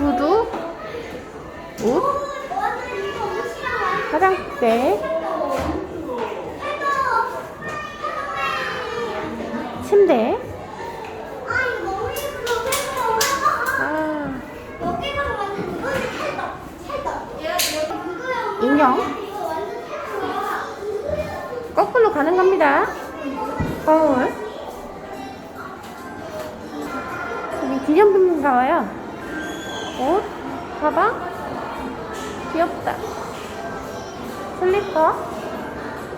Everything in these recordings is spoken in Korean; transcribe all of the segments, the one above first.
구두, 옷, 화장대, 침대, 아, 인형, 거꾸로 가는 겁니다. 거울. 여기 기념품인가 봐요. 옷, 가방, 귀엽다. 슬리퍼,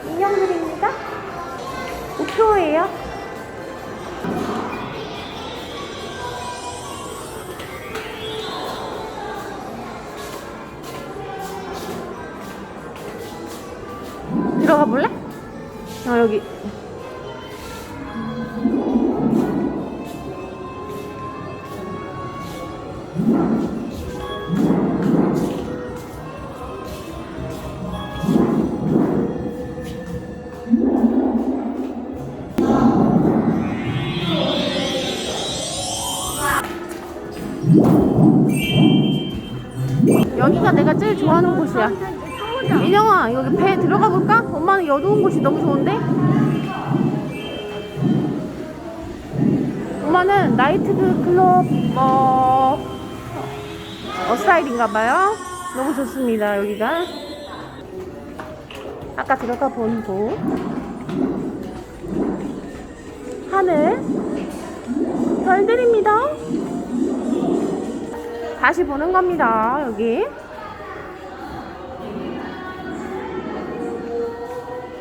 인형들입니다. 우표예요. 들어가 볼래? 어, 여기. 여기가 내가 제일 좋아하는 곳이야. 인영아, 여기 배 들어가 볼까? 엄마는 어두운 곳이 너무 좋은데? 엄마는 나이트 클럽, 어, 어, 스타일인가 봐요. 너무 좋습니다, 여기가. 아까 들어가 본 곳. 하늘. 별들입니다. 다시 보는 겁니다, 여기.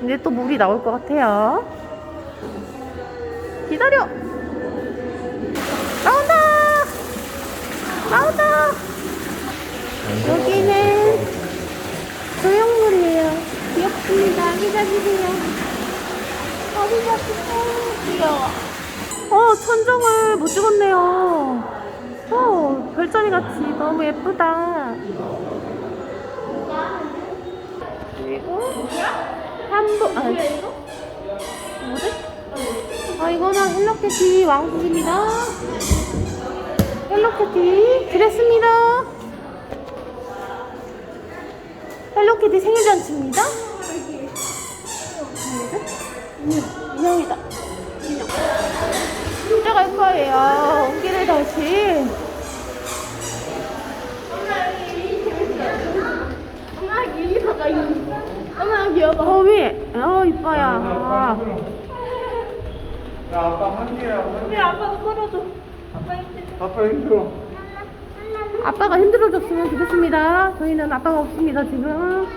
근데 또 물이 나올 것 같아요. 기다려! 나온다! 나온다! 여기는 조형물이에요. 귀엽습니다. 기다리세요. 어디가 귀여워. 어, 천정을 못 찍었네요. 어, 별자리 같이 너무 예쁘다. 그리고 한복 아 뭐지? 아 이거는 헬로키티 왕국입니다. 헬로키티 드레스입니다. 헬로키티 생일 잔치입니다. 인형, 인형이다. 인형. 진짜 갈 거예요. 온 길에 다시. 엄마 유리사가 엄마 귀여워. 어, 위. 아. 야, 아빠 한 개야. 우리 아빠도 끌어줘. 아빠 힘들. 개. 아빠 힘들어. 아빠가 힘들어졌으면 좋겠습니다. 저희는 아빠가 없습니다, 지금.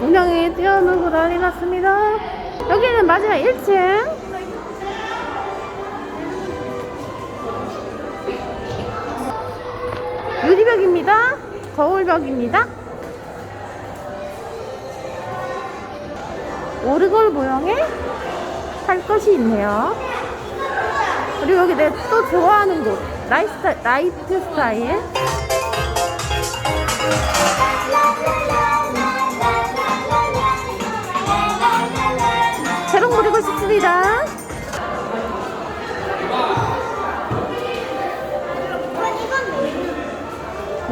운영이 뛰어놀고 난리 났습니다. 여기는 마지막 1층. 유리벽입니다. 거울벽입니다. 오르골 모형의 할 것이 있네요. 그리고 여기 내가 또 좋아하는 곳. 나이트 스타일.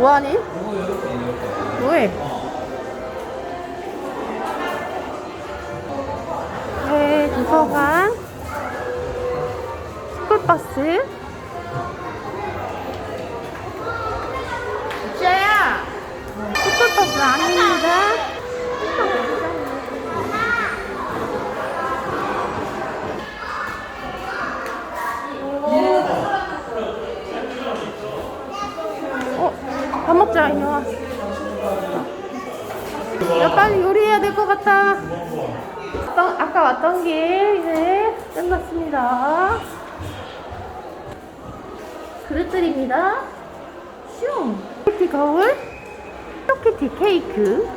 뭐하니? 뭐해? 네, 도서관, 스쿨버스. 지아야. 스쿨버스 아닙니 야, 빨리 요리해야 될 것 같다. 왔던- 아까 왔던 길 이제 끝났습니다. 그릇들입니다. 슝! 키티 거울, 헬로키티 케이크,